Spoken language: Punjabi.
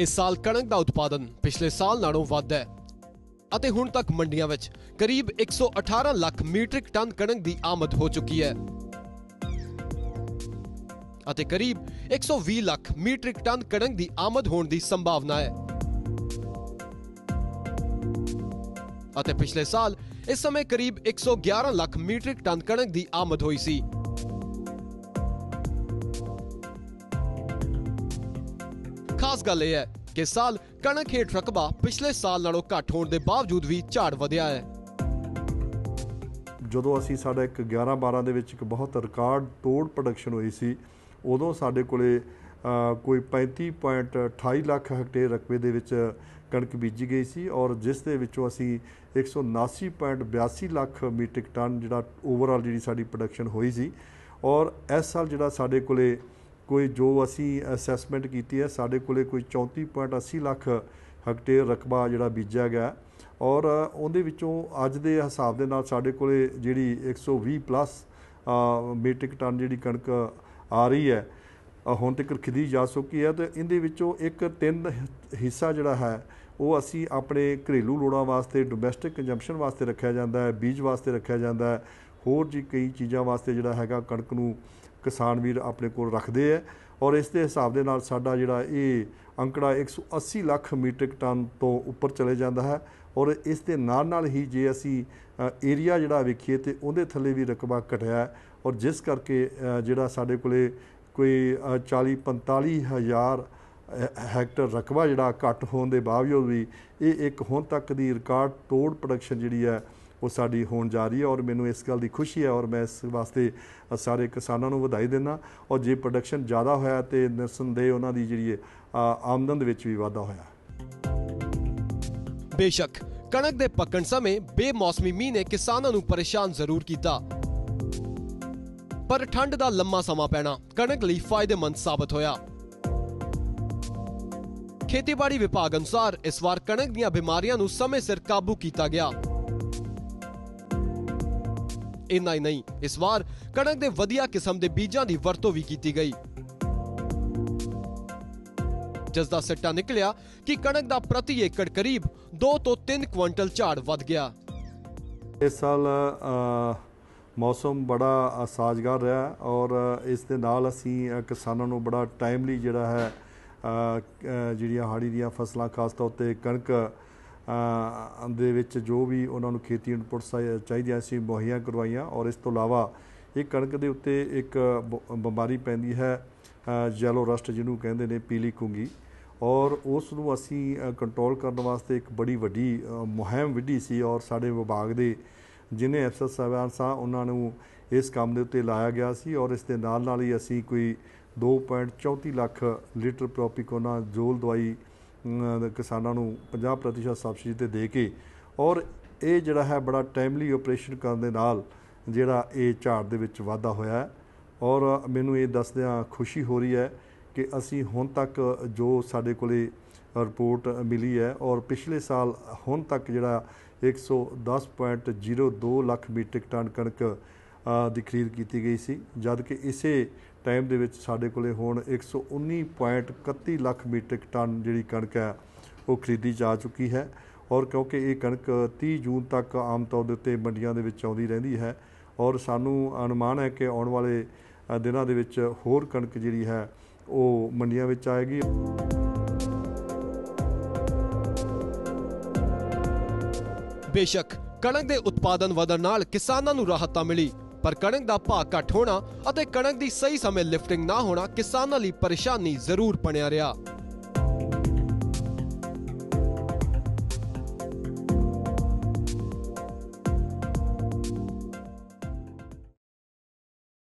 ਇਸ ਸਾਲ ਕਣਕ ਦਾ ਉਤਪਾਦਨ ਪਿਛਲੇ ਸਾਲ ਨਾਲੋਂ ਵੱਧ ਹੈ ਅਤੇ ਹੁਣ ਤੱਕ ਮੰਡੀਆਂ ਵਿੱਚ ਕਰੀਬ 118 ਲੱਖ ਮੀਟ੍ਰਿਕ ਟਨ ਕਣਕ ਦੀ ਆਮਦ ਹੋ ਚੁੱਕੀ ਹੈ ਅਤੇ ਕਰੀਬ 120 ਲੱਖ ਮੀਟ੍ਰਿਕ ਟਨ ਕਣਕ ਦੀ ਆਮਦ ਹੋਣ ਦੀ ਸੰਭਾਵਨਾ ਹੈ। ਅਤੇ ਪਿਛਲੇ ਸਾਲ ਇਸ ਸਮੇਂ ਕਰੀਬ 111 ਲੱਖ ਮੀਟ੍ਰਿਕ ਟਨ ਕਣਕ ਦੀ ਆਮਦ ਹੋਈ ਸੀ। ਖਾਸ ਗੱਲ ਇਹ ਹੈ ਕਿ ਸਾਲ ਕਣਕ ਹੇਠ ਰਕਬਾ ਪਿਛਲੇ ਸਾਲ ਨਾਲੋਂ ਘੱਟ ਹੋਣ ਦੇ ਬਾਵਜੂਦ ਵੀ ਝਾੜ ਵਧਿਆ ਹੈ। ਜਦੋਂ ਅਸੀਂ ਸਾਡਾ ਇੱਕ 11 12 ਦੇ ਵਿੱਚ ਇੱਕ ਬਹੁਤ ਰਿਕਾਰਡ ਤੋੜ ਪ੍ਰੋਡਕਸ਼ਨ ਹੋਈ ਸੀ ਉਦੋਂ ਸਾਡੇ ਕੋਲੇ ਅ, ਕੋਈ 35.28 ਲੱਖ ਹੈਕਟੇਅਰ ਰਕਬੇ ਦੇ ਵਿੱਚ ਕਣਕ ਬੀਜੀ ਗਈ ਸੀ ਔਰ ਜਿਸ ਦੇ ਵਿੱਚੋਂ ਅਸੀਂ 179.82 ਲੱਖ ਮੀਟ੍ਰਿਕ ਟਨ ਜਿਹੜਾ ਓਵਰਆਲ ਜਿਹੜੀ ਸਾਡੀ ਪ੍ਰੋਡਕਸ਼ਨ ਹੋਈ ਸੀ ਔਰ ਇਸ ਸਾਲ ਜਿਹੜਾ ਸਾਡੇ ਕੋਲੇ ਕੋਈ ਜੋ ਅਸੀਂ ਅਸੈਸਮੈਂਟ ਕੀਤੀ ਹੈ, ਸਾਡੇ ਕੋਲੇ ਕੋਈ 34.80 ਲੱਖ ਹੈਕਟੇਅਰ ਰਕਬਾ ਜਿਹੜਾ ਬੀਜਿਆ ਗਿਆ ਔਰ ਉਹਦੇ ਵਿੱਚੋਂ ਅੱਜ ਦੇ ਹਿਸਾਬ ਦੇ ਨਾਲ ਸਾਡੇ ਕੋਲੇ ਜਿਹੜੀ 120 ਪਲੱਸ ਮੀਟ੍ਰਿਕ ਟਨ ਜਿਹੜੀ ਕਣਕ ਆ ਰਹੀ ਹੈ ਹੁਣ ਤੱਕ ਖਰੀਦੀ ਜਾ ਚੁੱਕੀ ਹੈ ਤੇ ਇਹਦੇ ਵਿੱਚੋਂ ਇੱਕ ਤਿੰਨ ਹਿੱਸਾ ਜਿਹੜਾ ਹੈ, ਉਹ ਅਸੀਂ ਆਪਣੇ ਘਰੇਲੂ ਲੋੜਾਂ ਵਾਸਤੇ ਡੋਮੈਸਟਿਕ ਕੰਜ਼ੰਪਸ਼ਨ ਵਾਸਤੇ ਰੱਖਿਆ ਜਾਂਦਾ ਹੈ, ਬੀਜ ਵਾਸਤੇ ਰੱਖਿਆ ਜਾਂਦਾ ਹੈ, ਹੋਰ ਜੀ ਕਈ ਚੀਜ਼ਾਂ ਵਾਸਤੇ ਜਿਹੜਾ ਹੈਗਾ ਕਣਕ ਨੂੰ ਕਿਸਾਨ ਵੀਰ ਆਪਣੇ ਕੋਲ ਰੱਖਦੇ ਹੈ ਔਰ ਇਸ ਦੇ ਹਿਸਾਬ ਦੇ ਨਾਲ ਸਾਡਾ ਜਿਹੜਾ ਇਹ ਅੰਕੜਾ 180 ਲੱਖ ਮੀਟ੍ਰਿਕ ਟਨ ਤੋਂ ਉੱਪਰ ਚਲੇ ਜਾਂਦਾ ਹੈ ਔਰ ਇਸ ਦੇ ਨਾਲ ਨਾਲ ਹੀ ਜੇ ਅਸੀਂ ਏਰੀਆ ਜਿਹੜਾ ਵੇਖੀਏ ਤੇ ਉਹਦੇ ਥੱਲੇ ਵੀ ਰਕਬਾ ਘਟਿਆ ਔਰ ਜਿਸ ਕਰਕੇ ਜਿਹੜਾ ਸਾਡੇ ਕੋਲੇ ਕੋਈ 40 45 ਹਜ਼ਾਰ ਹੈਕਟਰ ਰਕਬਾ ਜਿਹੜਾ ਘੱਟ ਹੋਣ ਦੇ ਬਾਵਜੂਦ ਵੀ ਇਹ ਇੱਕ ਹੁਣ ਤੱਕ ਦੀ ਰਿਕਾਰਡ ਤੋੜ ਪ੍ਰੋਡਕਸ਼ਨ ਜਿਹੜੀ ਹੈ ਉਹ ਸਾਡੀ ਹੋਣ ਜਾ ਰਹੀ ਹੈ ਔਰ ਮੈਨੂੰ ਇਸ ਗੱਲ ਦੀ ਖੁਸ਼ੀ ਹੈ ਔਰ ਮੈਂ ਇਸ ਵਾਸਤੇ ਸਾਰੇ ਕਿਸਾਨਾਂ ਨੂੰ ਵਧਾਈ ਦਿੰਦਾ ਔਰ ਜੇ ਪ੍ਰੋਡਕਸ਼ਨ ਜ਼ਿਆਦਾ ਹੋਇਆ ਤੇ ਨਿਰਸੰਦੇਹ ਉਹਨਾਂ ਦੀ ਜਿਹੜੀ ਆਮਦਨ ਦੇ ਵਿੱਚ ਵੀ ਵਾਧਾ ਹੋਇਆ। ਬੇਸ਼ੱਕ, ਕਣਕ ਦੇ ਪੱਕਣ ਸਮੇਂ ਬੇਮੌਸਮੀ ਮੀਂਹ ਨੇ ਕਿਸਾਨਾਂ ਨੂੰ ਪਰੇਸ਼ਾਨ ਜ਼ਰੂਰ ਕੀਤਾ। ਪਰ ਠੰਡ ਦਾ ਲੰਮਾ ਸਮਾਂ ਪੈਣਾ ਕਣਕ ਲਈ ਫਾਇਦੇਮੰਦ ਸਾਬਤ ਹੋਇਆ। ਖੇਤੀਬਾੜੀ ਵਿਭਾਗ ਅਨੁਸਾਰ ਇਸ ਵਾਰ ਕਣਕ ਦੀਆਂ ਬਿਮਾਰੀਆਂ ਨੂੰ ਸਮੇਂ ਸਿਰ ਕਾਬੂ ਕੀਤਾ ਗਿਆ। ਇੰਨਾ ਹੀ ਨਹੀਂ। ਇਸ ਵਾਰ ਕਣਕ ਦੇ ਵਧੀਆ ਕਿਸਮ ਦੇ ਬੀਜਾਂ ਦੀ ਵਰਤੋਂ ਵੀ ਕੀਤੀ ਗਈ। ਜਿਸ ਦਾ ਸਿੱਟਾ ਨਿਕਲਿਆ ਕਿ ਕਣਕ ਦਾ ਪ੍ਰਤੀ ਏਕੜ ਕਰੀਬ 2 ਤੋਂ 3 ਕੁਇੰਟਲ ਝਾੜ ਵੱਧ ਗਿਆ। ਇਸ ਸਾਲ ਮੌਸਮ ਬੜਾ ਸਾਜ਼ਗਾਰ ਰਿਹਾ ਔਰ ਇਸ ਦੇ ਨਾਲ ਅਸੀਂ ਕਿਸਾਨਾਂ ਨੂੰ ਬੜਾ ਟਾਈਮਲੀ ਜਿਹੜਾ ਹੈ ਜਿਹੜੀਆਂ ਹਾੜੀ ਦੀਆਂ ਫਸਲਾਂ, ਖਾਸ ਤੌਰ ਤੇ ਕਣਕ ਦੇ ਵਿੱਚ ਜੋ ਵੀ ਉਹਨਾਂ ਨੂੰ ਖੇਤੀ ਇਨਪੁਟਸ ਚਾਹੀਦੀਆਂ ਸੀ, ਮੁਹੱਈਆ ਕਰਵਾਈਆਂ ਔਰ ਇਸ ਤੋਂ ਇਲਾਵਾ ਇਹ ਕਣਕ ਦੇ ਉੱਤੇ ਇੱਕ ਬ- ਬਿਮਾਰੀ ਪੈਂਦੀ ਹੈ ਜੈਲੋ ਰਸਟ ਜਿਹਨੂੰ ਕਹਿੰਦੇ ਨੇ, ਪੀਲੀ ਕੁੰਗੀ ਔਰ ਉਸ ਨੂੰ ਅਸੀਂ ਕੰਟਰੋਲ ਕਰਨ ਵਾਸਤੇ ਇੱਕ ਬੜੀ ਵੱਡੀ ਮੁਹਿੰਮ ਵਿੱਢੀ ਸੀ ਔਰ ਸਾਡੇ ਵਿਭਾਗ ਦੇ ਜਿਨੇ ਅਫਸਰ ਸਾਹਿਬਾਨ ਸਾ, ਉਹਨਾਂ ਨੂੰ ਇਸ ਕੰਮ ਦੇ ਉੱਤੇ ਲਾਇਆ ਗਿਆ ਸੀ ਔਰ ਇਸ ਦੇ ਨਾਲ ਨਾਲ ਹੀ ਅਸੀਂ ਕੋਈ 2.34 ਲੱਖ ਲੀਟਰ ਪ੍ਰੋਪੀਕੋਨਾ ਜੋਲ ਦਵਾਈ ਕਿਸਾਨਾਂ ਨੂੰ 50% ਸਬਸਿਡੀ ਤੇ ਦੇ ਕੇ ਔਰ ਇਹ ਜਿਹੜਾ ਹੈ ਬੜਾ ਟਾਈਮਲੀ ਆਪਰੇਸ਼ਨ ਕਰਨ ਦੇ ਨਾਲ ਜਿਹੜਾ ਇਹ ਝਾੜ ਦੇ ਵਿੱਚ ਵਾਧਾ ਹੋਇਆ ਹੈ। ਔਰ ਮੈਨੂੰ ਇਹ ਦੱਸਦਿਆਂ ਖੁਸ਼ੀ ਹੋ ਰਹੀ ਹੈ ਕਿ ਅਸੀਂ ਹੁਣ ਤੱਕ ਜੋ ਸਾਡੇ ਕੋਲੇ ਰਿਪੋਰਟ ਮਿਲੀ ਹੈ ਔਰ ਪਿਛਲੇ ਸਾਲ ਹੁਣ ਤੱਕ ਜਿਹੜਾ 110.02 ਲੱਖ ਮੀਟ੍ਰਿਕ ਟਨ ਕਣਕ ਦੀ ਖਰੀਦ ਕੀਤੀ ਗਈ ਸੀ। ਜਦ ਕਿ ਇਸੇ ਟਾਈਮ ਦੇ ਵਿੱਚ ਸਾਡੇ ਕੋਲੇ ਹੁਣ 119.31 ਲੱਖ ਮੀਟ੍ਰਿਕ ਟਨ ਜਿਹੜੀ ਕਣਕ ਹੈ, ਉਹ ਖਰੀਦੀ ਜਾ ਚੁੱਕੀ ਹੈ ਔਰ ਕਿਉਂਕਿ ਇਹ ਕਣਕ 30 ਜੂਨ ਤੱਕ ਆਮ ਤੌਰ ਦੇ ਉੱਤੇ ਮੰਡੀਆਂ ਦੇ ਵਿੱਚ ਆਉਂਦੀ ਰਹਿੰਦੀ ਹੈ ਔਰ ਸਾਨੂੰ ਅਨੁਮਾਨ ਹੈ ਕਿ ਆਉਣ ਵਾਲੇ ਦਿਨਾਂ ਦੇ ਵਿੱਚ ਹੋਰ ਕਣਕ ਜਿਹੜੀ ਹੈ, ਉਹ ਮੰਡੀਆਂ ਵਿੱਚ ਆਏਗੀ। ਬੇਸ਼ੱਕ ਕਣਕ ਦੇ ਉਤਪਾਦਨ ਵਧਣ ਨਾਲ ਕਿਸਾਨਾਂ ਨੂੰ ਰਾਹਤ ਤਾਂ ਮਿਲੀ। ਪਰ ਕਣਕ ਦਾ ਭਾਅ ਘੱਟ ਹੋਣਾ ਅਤੇ ਕਣਕ ਦੀ ਸਹੀ ਸਮੇਂ ਲਿਫਟਿੰਗ ਨਾ ਹੋਣਾ ਕਿਸਾਨਾਂ ਲਈ ਪਰੇਸ਼ਾਨੀ ਜ਼ਰੂਰ ਬਣਿਆ ਰਿਹਾ।